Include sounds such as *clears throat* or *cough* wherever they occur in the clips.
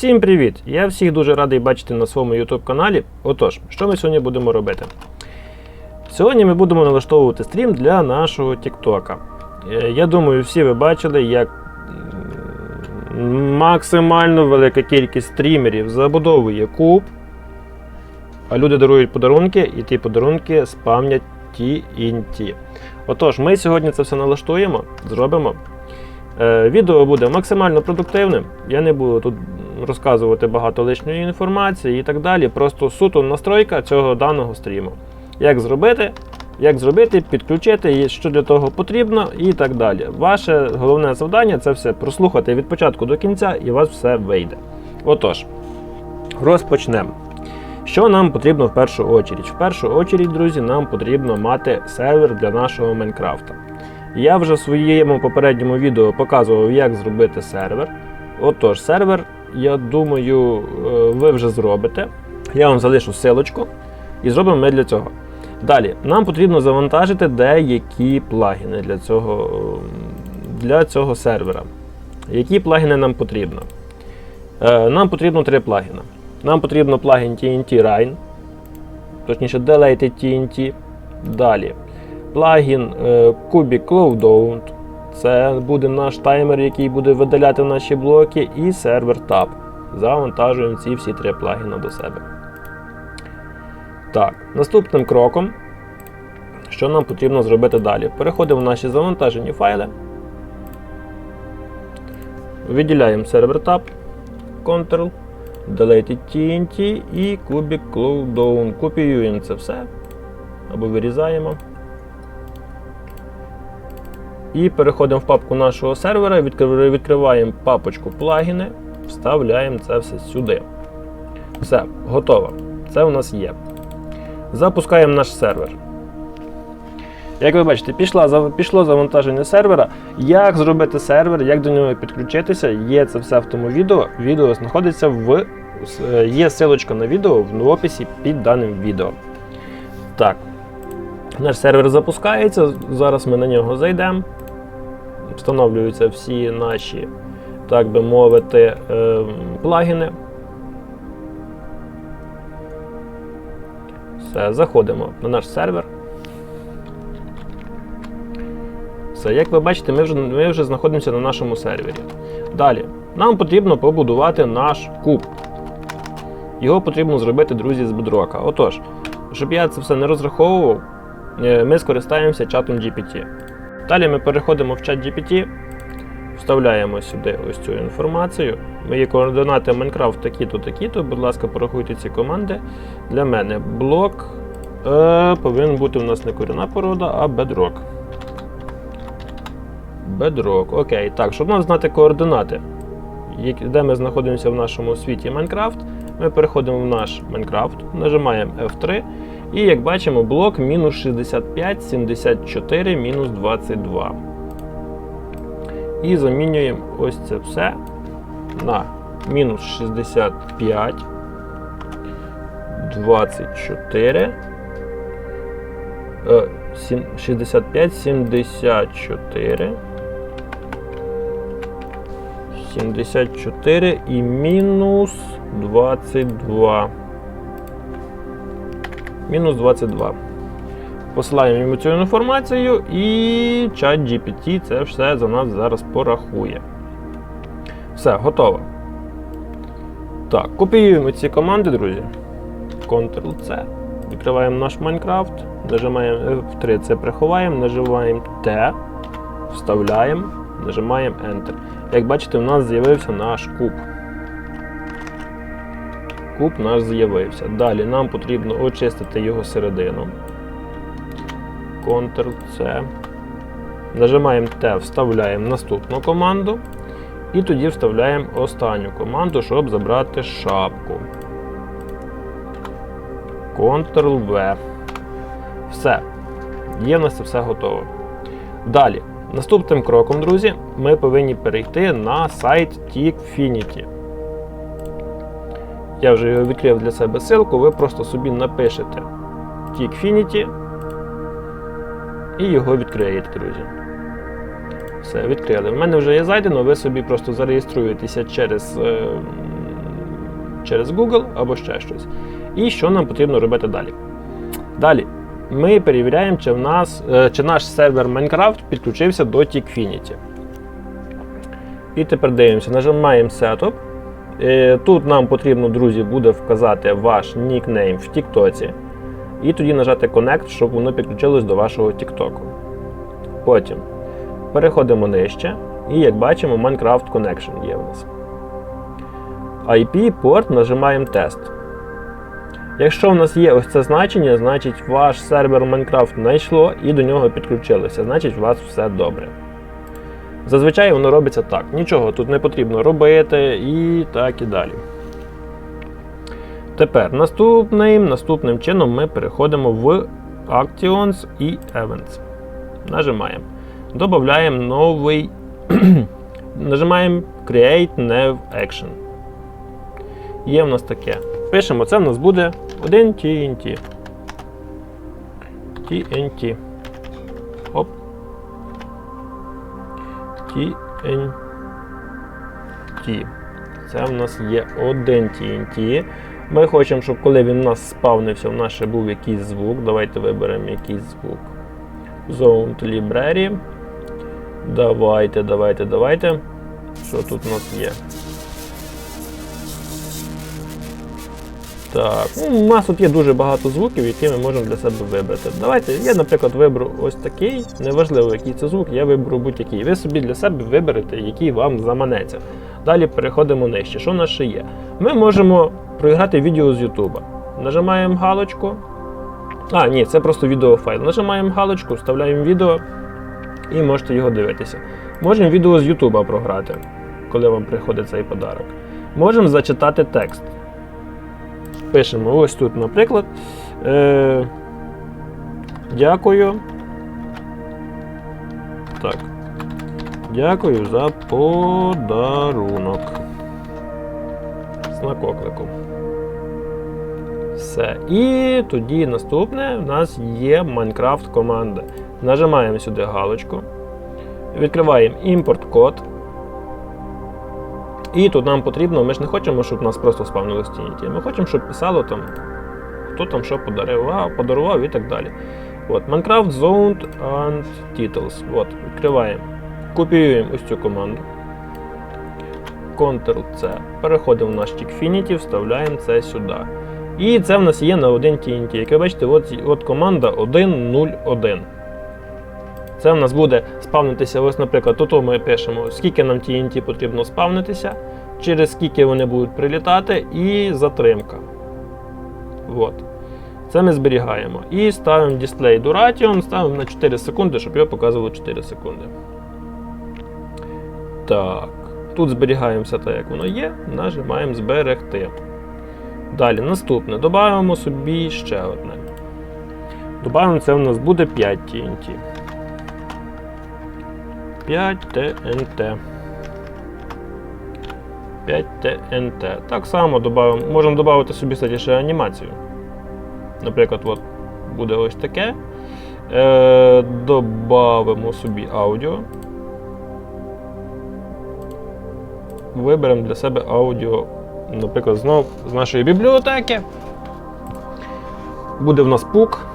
Всім привіт! Я всіх дуже радий бачити на своєму YouTube каналі. Отож, що ми сьогодні будемо робити? Сьогодні ми будемо налаштовувати стрім для нашого TikTok. Е, Я думаю, всі ви бачили, як максимально велика кількість стрімерів забудовує куб, а люди дарують подарунки, і ті подарунки спамнять TNT. Отож, ми сьогодні це все налаштуємо, зробимо. Е, Відео буде максимально продуктивним. Я не буду тут розказувати багато лишньої інформації і так далі. Просто суто настройка цього даного стріму. Як зробити, як зробити, підключити, що для того потрібно, і так далі. Ваше головне завдання це все прослухати від початку до кінця, і у вас все вийде. Отож, розпочнемо. Що нам потрібно в першу очередь? В першу очередь, друзі, нам потрібно мати сервер для нашого Майнкрафта. Я вже в своєму попередньому відео показував, як зробити сервер. Отож, сервер, я думаю, е, ви вже зробите. Я вам залишу силочку і зробимо ми для цього. Далі, нам потрібно завантажити деякі плагіни для цього, для цього сервера. Які плагіни нам потрібно? Е, Нам потрібно три плагіни. Нам потрібно плагін TNT Rain, точніше Deleted TNT. Далі плагін е, Cubic Cloud. Це буде наш таймер, який буде видаляти наші блоки, і сервер Tab. Завантажуємо ці всі три плагіни до себе. Так, наступним кроком, що нам потрібно зробити далі? Переходимо в наші завантажені файли. Виділяємо сервер Tab, Ctrl, Deleted TNT і Cubic Cloud. Копіюємо це все або вирізаємо. І переходимо в папку нашого сервера, відкриваємо папочку плагіни, вставляємо це все сюди. Все, готово. Це у нас є. Запускаємо наш сервер. Як ви бачите, пішла, зав- пішло завантаження сервера. Як зробити сервер, як до нього підключитися, є це все в тому відео. Відео знаходиться в. е, Є силочка на відео в описі під даним відео. Так. Наш сервер запускається. Зараз ми на нього зайдемо. Встановлюються всі наші, так би мовити, ем, плагіни. Все, заходимо на наш сервер. Все, як ви бачите, ми вже, ми вже знаходимося на нашому сервері. Далі, нам потрібно побудувати наш куб. Його потрібно зробити, друзі, з бедрока. Отож, щоб я це все не розраховував, ми скористаємося чатом GPT. Далі ми переходимо в чат GPT, вставляємо сюди ось цю інформацію. Мої координати Майнкрафт такі-то, такі-то. Будь ласка, порахуйте ці команди. Для мене блок е, повинен бути у нас не корінна порода, а бедрок. Бедрок. Окей. Так, щоб нам знати координати, де ми знаходимося в нашому світі Майнкрафт, ми переходимо в наш Майнкрафт, нажимаємо F3. І як бачимо, блок мінус 65, 74, мінус 22. І замінюємо ось це все на мінус 65, 24, е, сім- 65, 74. 74 і мінус 22. Мінус 22. Посилаємо йому цю інформацію, і чат GPT це все за нас зараз порахує. Все, готово. Так, копіюємо ці команди, друзі. Ctrl-C. Відкриваємо наш Майнкрафт, нажимаємо F3, це приховаємо, нажимаємо T, вставляємо, нажимаємо Enter. Як бачите, у нас з'явився наш куб. Куб наш з'явився. Далі нам потрібно очистити його середину. Ctrl-C. Нажимаємо T, вставляємо наступну команду. І тоді вставляємо останню команду, щоб забрати шапку. Ctrl-V. Все. Є в нас все готово. Далі. Наступним кроком, друзі, ми повинні перейти на сайт Tikfinity. Я вже його відкрив для себе ссылку, ви просто собі напишете Tikfinity і його відкриєте, друзі. Все, відкрили. В мене вже є зайдено, ви собі просто зареєструєтеся через е, через Google або ще щось. І що нам потрібно робити далі? Далі ми перевіряємо, чи, в нас, е, чи наш сервер Minecraft підключився до Tikfinity. І тепер дивимося, нажимаємо Setup. Е, Тут нам потрібно, друзі, буде вказати ваш нікнейм в TikTok. І тоді нажати Connect, щоб воно підключилось до вашого TikTok. Потім переходимо нижче. І як бачимо, Minecraft Connection є у нас. IP-порт нажимаємо тест. Якщо в нас є ось це значення, значить ваш сервер Minecraft знайшло і до нього підключилося, значить у вас все добре. Зазвичай воно робиться так. Нічого тут не потрібно робити і так і далі. Тепер наступним, наступним чином ми переходимо в Actions і Events. Нажимаємо. Додаємо новий. *clears throat* Нажимаємо Create New Action. Є в нас таке. Пишемо, це в нас буде 1 TNT. TNT. TNT. Це в нас є один TNT. Ми хочемо, щоб коли він у нас спавнився, в нас ще був якийсь звук. Давайте виберемо якийсь звук. Zone Library. Давайте, давайте, давайте. Що тут у нас є? Так, ну, у нас тут є дуже багато звуків, які ми можемо для себе вибрати. Давайте, я, наприклад, виберу ось такий, неважливо, який це звук, я виберу будь-який. Ви собі для себе виберете, який вам заманеться. Далі переходимо нижче. Що в нас ще є? Ми можемо проіграти відео з Ютуба. Нажимаємо галочку. А, ні, це просто відеофайл. Нажимаємо галочку, вставляємо відео і можете його дивитися. Можемо відео з Ютуба програти, коли вам приходить цей подарок. Можемо зачитати текст. Пишемо ось тут, наприклад. Е, Дякую. Так. Дякую за подарунок. Знак оклику. Все. І тоді наступне в нас є Minecraft команда. Нажимаємо сюди галочку. Відкриваємо імпорт-код. І тут нам потрібно, ми ж не хочемо, щоб нас просто спавнили стініті. Ми хочемо, щоб писало там, хто там що подарував, подарував і так далі. От, Minecraft Zoned and Titles. От, відкриваємо. Копіюємо ось цю команду. Ctrl-C. Переходимо в наш Tikfinity, вставляємо це сюди. І це в нас є на один TNT. Як ви бачите, от, от команда 1.0.1. Це в нас буде спавнитися, ось, наприклад, тут ми пишемо, скільки нам TNT потрібно спавнитися, через скільки вони будуть прилітати, і затримка. От. Це ми зберігаємо. І ставимо Display Duration, ставимо на 4 секунди, щоб його показувало 4 секунди. Так. Тут зберігаємо все так, як воно є, нажимаємо Зберегти. Далі, наступне. Додаємо собі ще одне. Добавимо, це у нас буде 5 TNT. 5 TNT. 5 TNT. Так само добавимо, можемо додати собі кстати, ще анімацію. Наприклад, от буде ось таке. Е, Добавимо собі аудіо. Виберемо для себе аудіо, наприклад, знову з нашої бібліотеки. Буде в нас пук.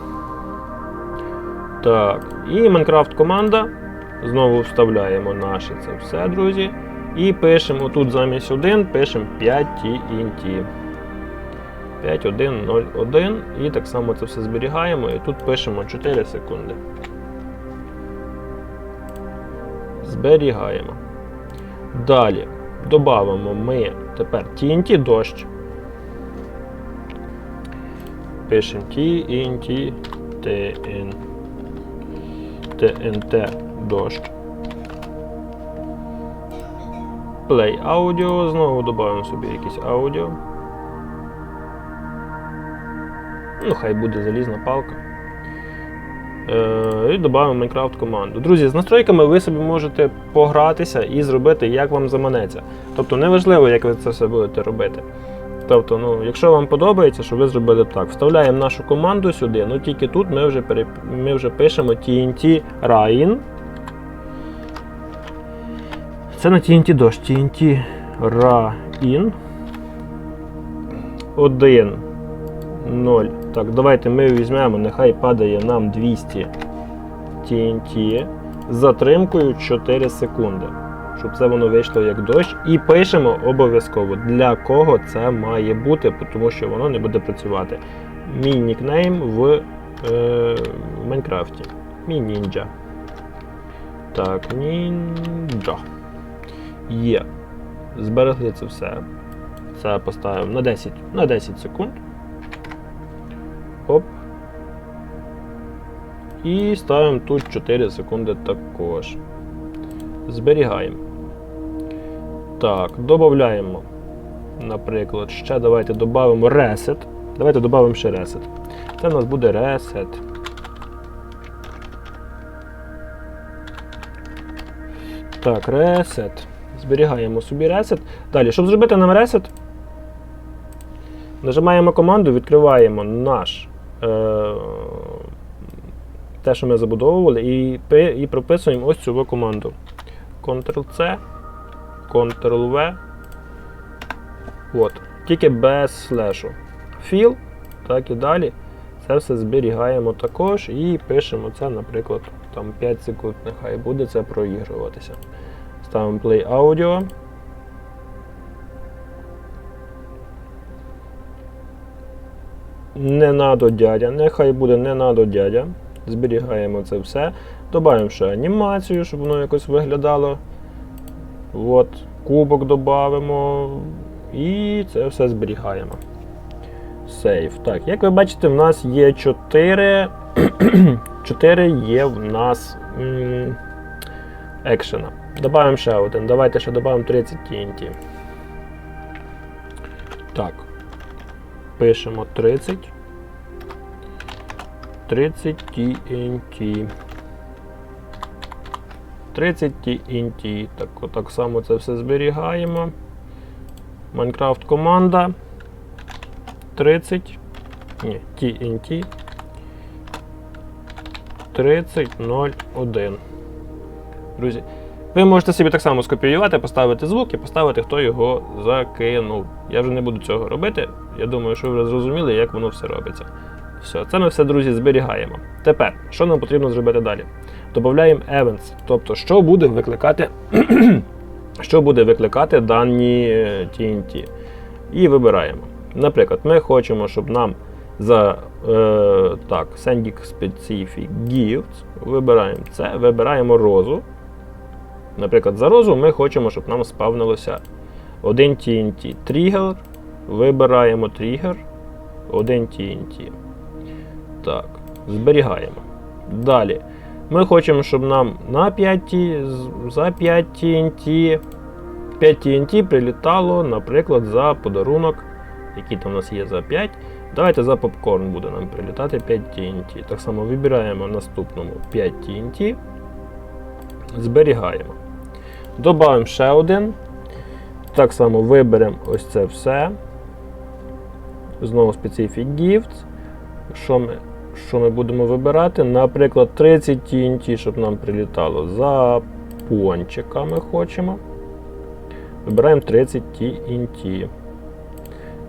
Так, і Майнкрафт команда. Знову вставляємо наше це все, друзі. І пишемо тут замість 1, пишемо 5 TNT. 5101. І так само це все зберігаємо. І тут пишемо 4 секунди. Зберігаємо. Далі додамо ми тепер TNT дощ. Пишемо TNT TN, TNT дощ. Play аудіо, знову додаємо собі якесь аудіо. Ну, хай буде залізна палка. Е, і додаємо Minecraft команду. Друзі, з настройками ви собі можете погратися і зробити, як вам заманеться. Тобто неважливо, як ви це все будете робити. Тобто, ну, якщо вам подобається, що ви зробили так. Вставляємо нашу команду сюди, ну тільки тут ми вже, переп... ми вже пишемо TNT Rain. Це на TNT дощ. TNT Rain. 1, 0. Так, давайте ми візьмемо, нехай падає нам 200 TNT з затримкою 4 секунди. Щоб це воно вийшло як дощ. І пишемо обов'язково, для кого це має бути, тому що воно не буде працювати. Мій нікнейм в е, Майнкрафті. Мій ніндзя. Так, ніндзя. Є. Зберегли це все. Це поставимо на 10, на 10 секунд. Оп. І ставимо тут 4 секунди також. Зберігаємо. Так, додаємо. Наприклад, ще давайте додамо reset. Давайте додамо ще reset. Це у нас буде reset. Так, reset. Зберігаємо собі reset. Далі, щоб зробити нам reset, нажимаємо команду, відкриваємо наш е, те, що ми забудовували, і, і прописуємо ось цю команду. Ctrl-C, Ctrl-V. От. Тільки без слешу. Fill, так і далі. Це все зберігаємо також і пишемо це, наприклад, там 5 секунд, нехай буде це проігруватися. Ставимо Play Audio. Не надо дядя, нехай буде не надо дядя. Зберігаємо це все. Добавимо ще анімацію, щоб воно якось виглядало. От, кубок додамо. І це все зберігаємо. Сейв. Так, як ви бачите, в нас є 4. 4 *clears throat* є в нас екшена. Добавимо ще один. Давайте ще додамо 30 TNT. Так. Пишемо 30. 30 TNT. 30 TNT. Так, так само це все зберігаємо. Майнкрафт команда. 30. Ні, TNT. 30.01. Друзі, ви можете собі так само скопіювати, поставити звук і поставити, хто його закинув. Я вже не буду цього робити. Я думаю, що ви вже зрозуміли, як воно все робиться. Все, це ми все, друзі, зберігаємо. Тепер, що нам потрібно зробити далі? Додаємо events, тобто, що буде викликати, *clears throat* що буде викликати дані е, TNT. І вибираємо. Наприклад, ми хочемо, щоб нам за е, так, Sending Specific Gifts вибираємо це, вибираємо розу. Наприклад, за розу ми хочемо, щоб нам спавнилося один TNT. Тригер. Вибираємо тригер. Один TNT. Так, зберігаємо. Далі. Ми хочемо, щоб нам на 5 T, за 5 TNT 5 TNT прилітало, наприклад, за подарунок, який там у нас є за 5. Давайте за попкорн буде нам прилітати 5 TNT. Так само вибираємо наступному 5 TNT. Зберігаємо. Добавимо ще один. Так само виберемо ось це все. Знову Specific Gifts. Що ми, що ми будемо вибирати? Наприклад, 30 TNT, щоб нам прилітало за пончиками хочемо. Вибираємо 30 TNT.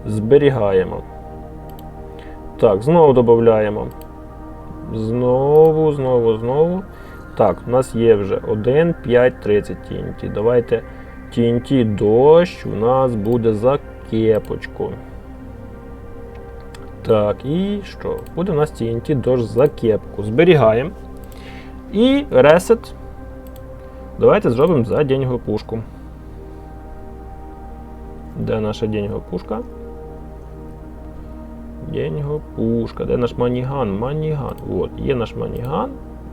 Зберігаємо. Так, знову додаємо. Знову, знову, знову. Так, у нас є вже 1, 5, 30 TNT. Давайте TNT дощ у нас буде за кепочку. Так, і що? Буде у нас TNT дощ за кепку. Зберігаємо. І reset. Давайте зробимо за деньгопушку. Де наша деньгопушка? Деньгопушка. Де наш маніган? Маніган. От, є наш маніган.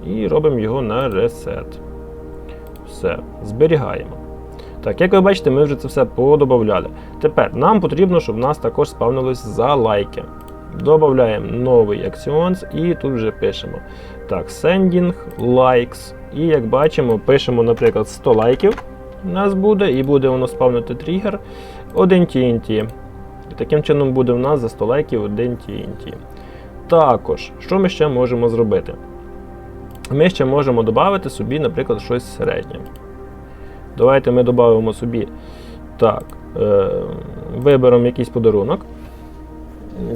І робимо його на ресет. Все, зберігаємо. Так, як ви бачите, ми вже це все подобавляли. Тепер нам потрібно, щоб в нас також спавнилось за лайки. Додаємо новий акціонс і тут вже пишемо. Так, sending likes. І як бачимо, пишемо, наприклад, 100 лайків у нас буде, і буде воно спавнити тригер 1 TNT. І таким чином буде в нас за 100 лайків 1 TNT. Також, що ми ще можемо зробити? Ми ще можемо додати собі, наприклад, щось середнє. Давайте ми додамо собі так, е, виберемо якийсь подарунок.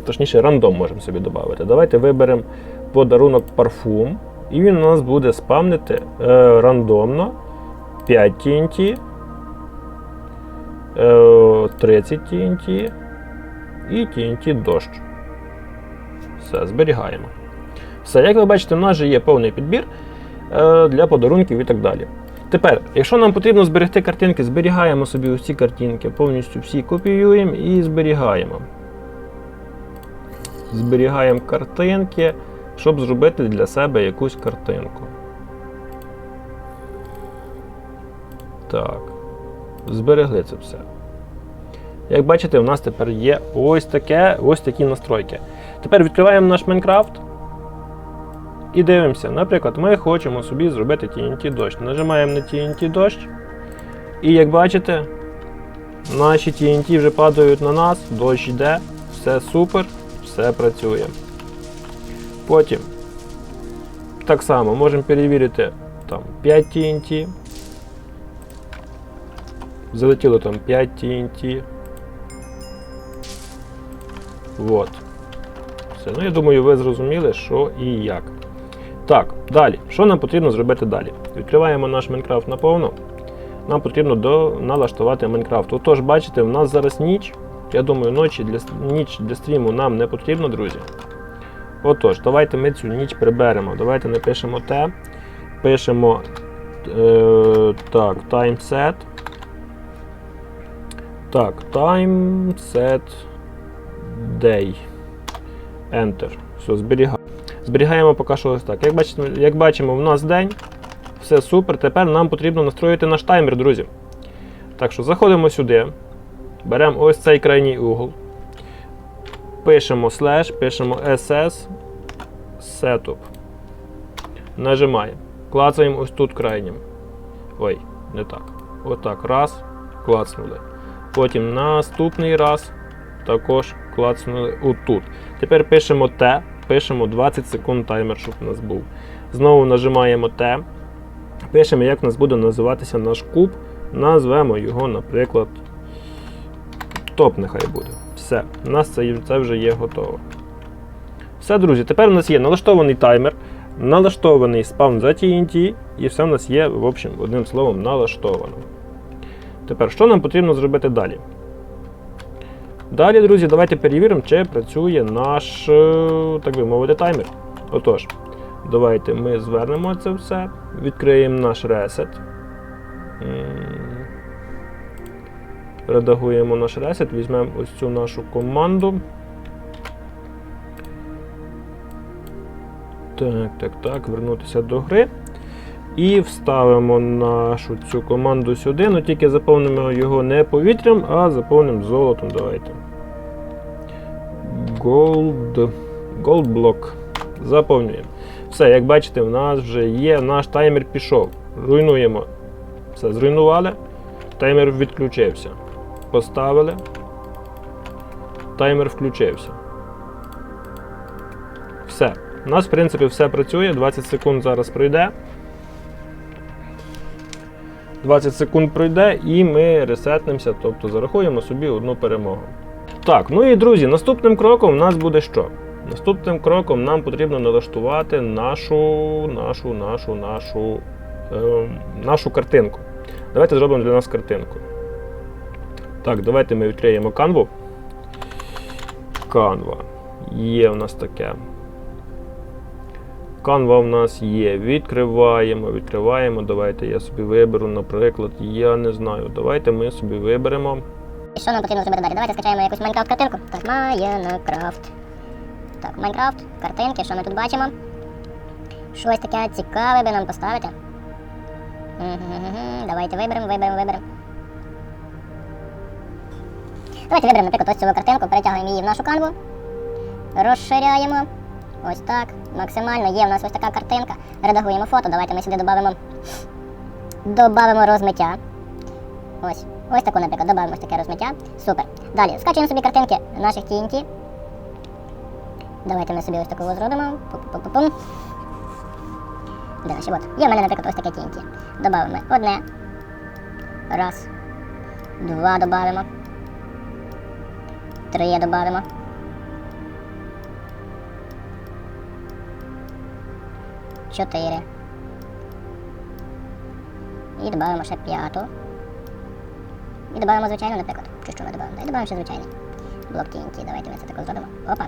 точніше, рандом можемо собі додати. Давайте виберемо подарунок парфум, і він у нас буде спамнити е, рандомно 5 TNT, е, 30 TNT і TNT дощ. Все, зберігаємо. Все, як ви бачите, у нас вже є повний підбір е, для подарунків і так далі. Тепер, якщо нам потрібно зберегти картинки, зберігаємо собі усі картинки, повністю всі копіюємо і зберігаємо. Зберігаємо картинки, щоб зробити для себе якусь картинку. Так. Зберегли це все. Як бачите, у нас тепер є ось таке, ось такі настройки. Тепер відкриваємо наш Майнкрафт і дивимося. Наприклад, ми хочемо собі зробити TNT дощ. Нажимаємо на TNT дощ. І як бачите, наші TNT вже падають на нас, дощ йде, все супер, все працює. Потім так само можемо перевірити там 5 TNT. Залетіло там 5 TNT. Вот. Все. Ну, я думаю, ви зрозуміли, що і як. Так, далі. Що нам потрібно зробити далі? Відкриваємо наш Майнкрафт наповну. Нам потрібно до, налаштувати Майнкрафт. Отож, бачите, в нас зараз ніч. Я думаю, ночі для, ніч для стріму нам не потрібно, друзі. Отож, давайте ми цю ніч приберемо. Давайте напишемо те. Пишемо е, так, time set. Так, time set day. Enter. Все, зберігаємо. Зберігаємо поки що ось так. Як бачимо, як бачимо, в нас день. Все супер. Тепер нам потрібно настроїти наш таймер, друзі. Так що заходимо сюди. Беремо ось цей крайній угол. Пишемо slash, пишемо ss setup. Нажимаємо. Клацаємо ось тут крайнім. Ой, не так. Отак. Раз. Клацнули. Потім наступний раз також клацнули отут. Тепер пишемо Т, пишемо 20 секунд таймер, щоб у нас був. Знову нажимаємо Т. Пишемо, як у нас буде називатися наш куб. Назвемо його, наприклад, топ нехай буде. Все, у нас це, це вже є готово. Все, друзі, тепер у нас є налаштований таймер, налаштований спавн за TNT, і все у нас є, в общем, одним словом, налаштовано. Тепер, що нам потрібно зробити далі? Далі, друзі, давайте перевіримо, чи працює наш, е, так би мовити, таймер. Отож, давайте ми звернемо це все, відкриємо наш ресет. Редагуємо наш ресет, візьмемо ось цю нашу команду. Так, так, так, вернутися до гри. І вставимо нашу цю команду сюди, ну тільки заповнимо його не повітрям, а заповнимо золотом. Давайте. Gold. Gold block. Заповнюємо. Все, як бачите, в нас вже є, наш таймер пішов. Руйнуємо. Все, зруйнували. Таймер відключився. Поставили. Таймер включився. Все. У нас, в принципі, все працює. 20 секунд зараз пройде. 20 секунд пройде і ми ресетнемося, тобто зарахуємо собі одну перемогу. Так, ну і друзі, наступним кроком у нас буде що? Наступним кроком нам потрібно налаштувати нашу нашу, нашу, нашу, е, нашу картинку. Давайте зробимо для нас картинку. Так, давайте ми відкриємо канву. Canva. Є у нас таке. Canva в нас є. Відкриваємо, відкриваємо. Давайте я собі виберу, наприклад, я не знаю. Давайте ми собі виберемо. Що нам потрібно зробити далі? Давайте скачаємо якусь Майнкрафт картинку. Так, Майнкрафт. Так, Майнкрафт, картинки, що ми тут бачимо? Щось таке цікаве би нам поставити. Давайте виберемо, виберемо, виберемо. Давайте виберемо, наприклад, ось цю картинку, перетягуємо її в нашу канву. Розширяємо. Ось так. Максимально є у нас ось така картинка. Редагуємо фото. Давайте ми сюди додамо. Додамо розмиття. Ось. Ось таку, наприклад, додамо ось таке розмиття. Супер. Далі скачуємо собі картинки наших TNT. Давайте ми собі ось таку зробимо. Пу-пу-пу-пум. Де наші? От. Є в мене, наприклад, ось таке TNT. Добавимо одне. Раз. Два додамо. Три додамо. 4. І додаємо ще п'яту. І додаємо звичайну, наприклад. Чи що ми додаємо? І додаємо ще звичайний. Блок TNT. Давайте ми це тако зробимо. Опа.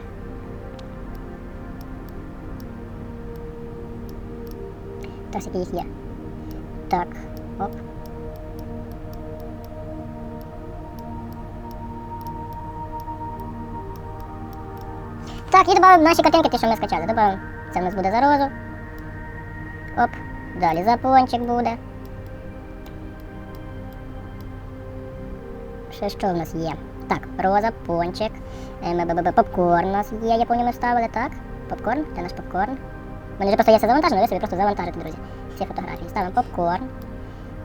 Так, скільки їх є. Так, оп. Так, і додаємо наші картинки, ті, що ми скачали. Додаємо. Це в нас буде за розу. Оп. Далі за пончик буде. Ще що в нас є? Так, роза, пончик, ем, попкорн у нас є, я помню, ми ставили, так? Попкорн, це наш попкорн. У мене вже просто є все завантажено, ви собі просто завантажите, друзі. Ці фотографії. Ставимо попкорн.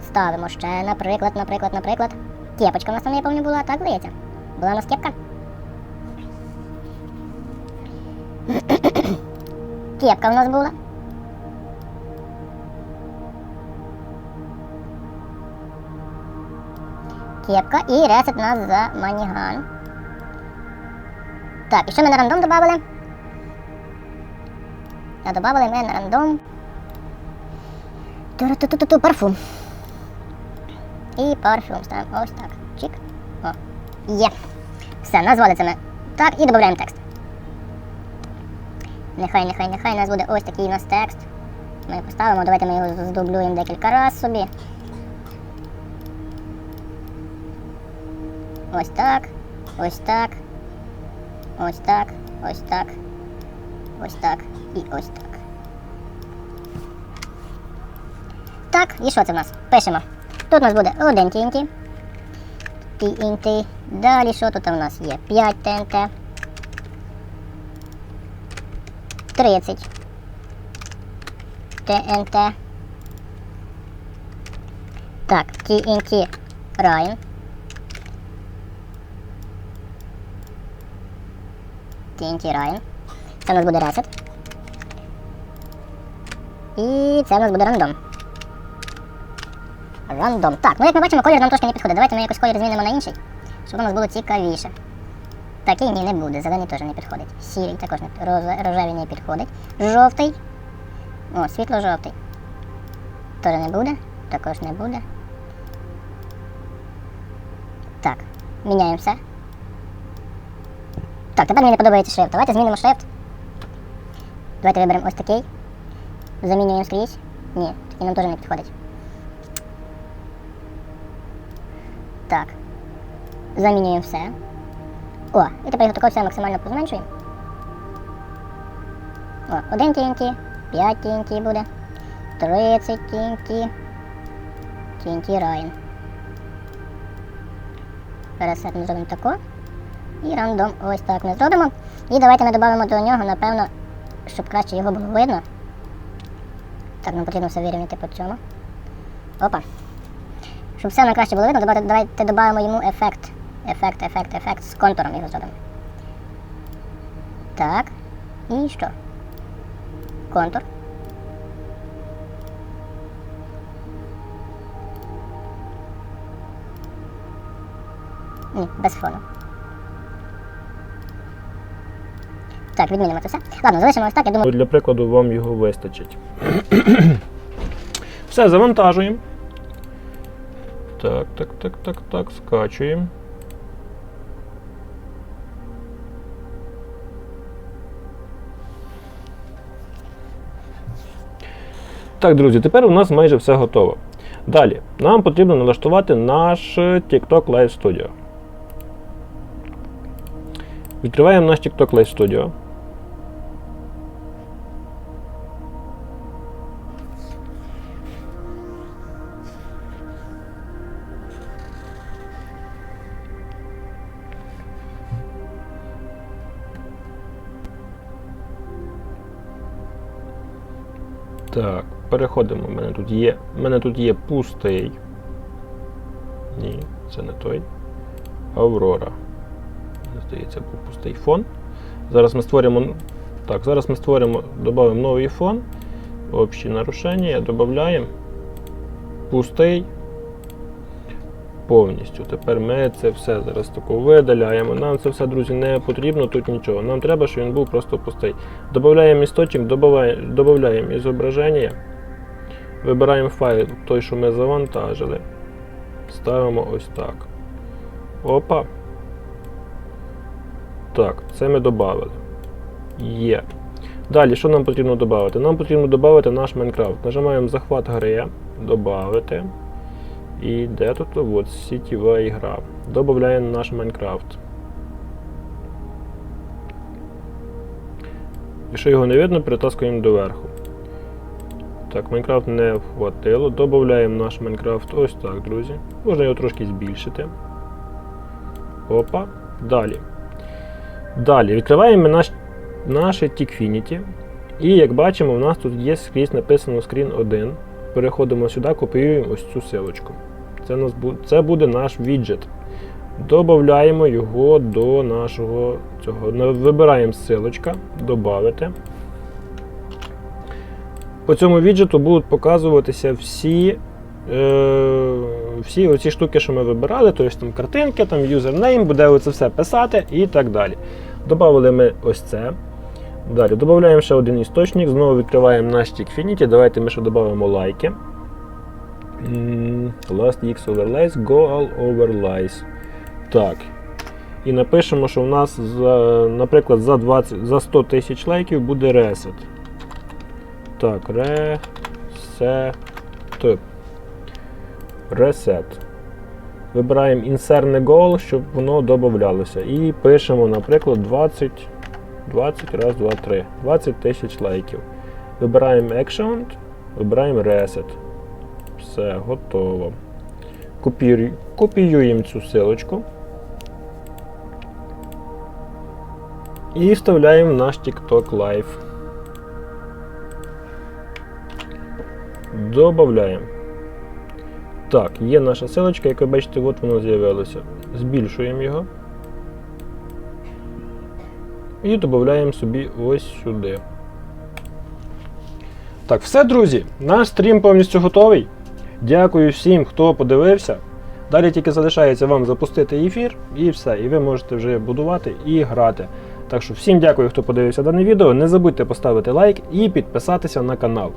Ставимо ще, наприклад, наприклад, наприклад. Кепочка у нас там, я пам'ятаю, була, так, здається? Була у нас кепка? Кепка у нас була. Кепка і ресет нас за маніган. Так, і що ми на рандом додали? А додали ми на рандом. Ту-ру-ту-ту-ту, парфум. І парфюм ставимо ось так. Чик. О. Є. Все, назвали це ми. Так, і додаємо текст. Нехай, нехай, нехай у нас буде ось такий у нас текст. Ми поставимо, давайте ми його здублюємо декілька разів собі. Ось так, ось так, ось так, ось так, ось так і ось так. Так, і що це в нас? Пишемо. Тут у нас буде один TNT. TNT. Далі що тут у нас є? 5 TNT. 30 TNT. Так, TNT Ryan. TNT Ryan. Це у нас буде ресет. І це у нас буде рандом. Рандом. Так, ну як ми бачимо, колір нам трошки не підходить. Давайте ми якось колір змінимо на інший, щоб у нас було цікавіше. Такий ні, не буде, зелений теж не підходить. Сірий також не роз- рожевий не підходить. Жовтий. О, світло-жовтий. Теж не буде. Також не буде. Так, міняємо все. Так, тепер мені не подобається шрифт. Давайте змінимо шрифт. Давайте виберемо ось такий. Замінюємо скрізь. Ні, такий нам теж не підходить. Так. Замінюємо все. О, і тепер його також все максимально позменшуємо. О, 1 TNT, 5 TNT буде, 30 TNT, TNT Ryan. Пересет ми зробимо тако. І рандом ось так ми зробимо. І давайте ми додамо до нього, напевно, щоб краще його було видно. Так, нам потрібно все вирівняти по цьому. Опа. Щоб все найкраще було видно, давайте додамо йому ефект. Ефект, ефект, ефект. З контуром його зробимо. Так. І що? Контур. Ні, без фону. Так, відмінимо це все. Ладно, залишимо ось так, я думаю. Для прикладу вам його вистачить. *clears throat* Все, завантажуємо. Так, так, так, так, так, скачуємо. Так, друзі, тепер у нас майже все готово. Далі, нам потрібно налаштувати наш TikTok Live Studio. Відкриваємо наш TikTok Live Studio. Так, переходимо. У мене тут є. У мене тут є пустий. Ні, це не той. Аврора. Здається, був пустий фон. Зараз ми створимо. Так, зараз ми створимо, додамо новий фон. Общі нарушення, додаємо. Пустий. Повністю. Тепер ми це все зараз таку видаляємо. Нам це все, друзі, не потрібно тут нічого. Нам треба, щоб він був просто пустий. Додаємо місточок, додаємо ізображення. Вибираємо файл, той, що ми завантажили. Ставимо ось так. Опа. Так, це ми додали. Є. Далі, що нам потрібно додати? Нам потрібно додати наш Майнкрафт. Нажимаємо захват гри, додати. І де тут? От, сітєва ігра. Додаємо наш Майнкрафт. Якщо його не видно, перетаскуємо доверху. Так, Майнкрафт не вхватило. Додаємо наш Майнкрафт ось так, друзі. Можна його трошки збільшити. Опа. Далі. Далі відкриваємо наш, наше Tikfinity. І як бачимо, у нас тут є скрізь написано Screen 1. Переходимо сюди, копіюємо ось цю силочку. Це, нас, це буде наш віджит. Додаємо його до нашого цього. Вибираємо силочка, додати. По цьому віджиту будуть показуватися всі, е, всі оці штуки, що ми вибирали, тобто там картинки, там юзернейм, буде оце все писати і так далі. Добавили ми ось це. Далі додаємо ще один істочник, знову відкриваємо наш Tikfinity. Давайте ми ще додамо лайки. Last X overlays, go all overlays. Так. І напишемо, що у нас, за, наприклад, за, 20, за 100 тисяч лайків буде reset. Так, reset. Reset. Вибираємо insert не goal, щоб воно додавалося. І пишемо, наприклад, 20. 20 раз, 2, 3. 20 тисяч лайків. Вибираємо Action, вибираємо Reset. Все, готово. Копіюємо цю силочку. І вставляємо в наш TikTok Live. Добавляємо. Так, є наша силочка, як ви бачите, от воно з'явилося. Збільшуємо його. І додаємо собі ось сюди. Так, все, друзі. Наш стрім повністю готовий. Дякую всім, хто подивився. Далі тільки залишається вам запустити ефір і все. І ви можете вже будувати і грати. Так що всім дякую, хто подивився дане відео. Не забудьте поставити лайк і підписатися на канал.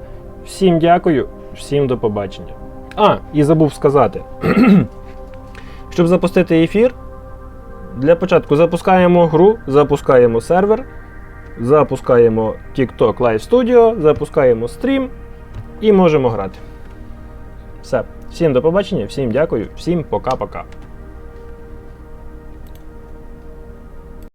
Всім дякую, всім до побачення. А, і забув сказати. *clears throat* Щоб запустити ефір, для початку запускаємо гру, запускаємо сервер, запускаємо TikTok Live Studio, запускаємо стрім і можемо грати. Все. Всім до побачення, всім дякую, всім пока-пока.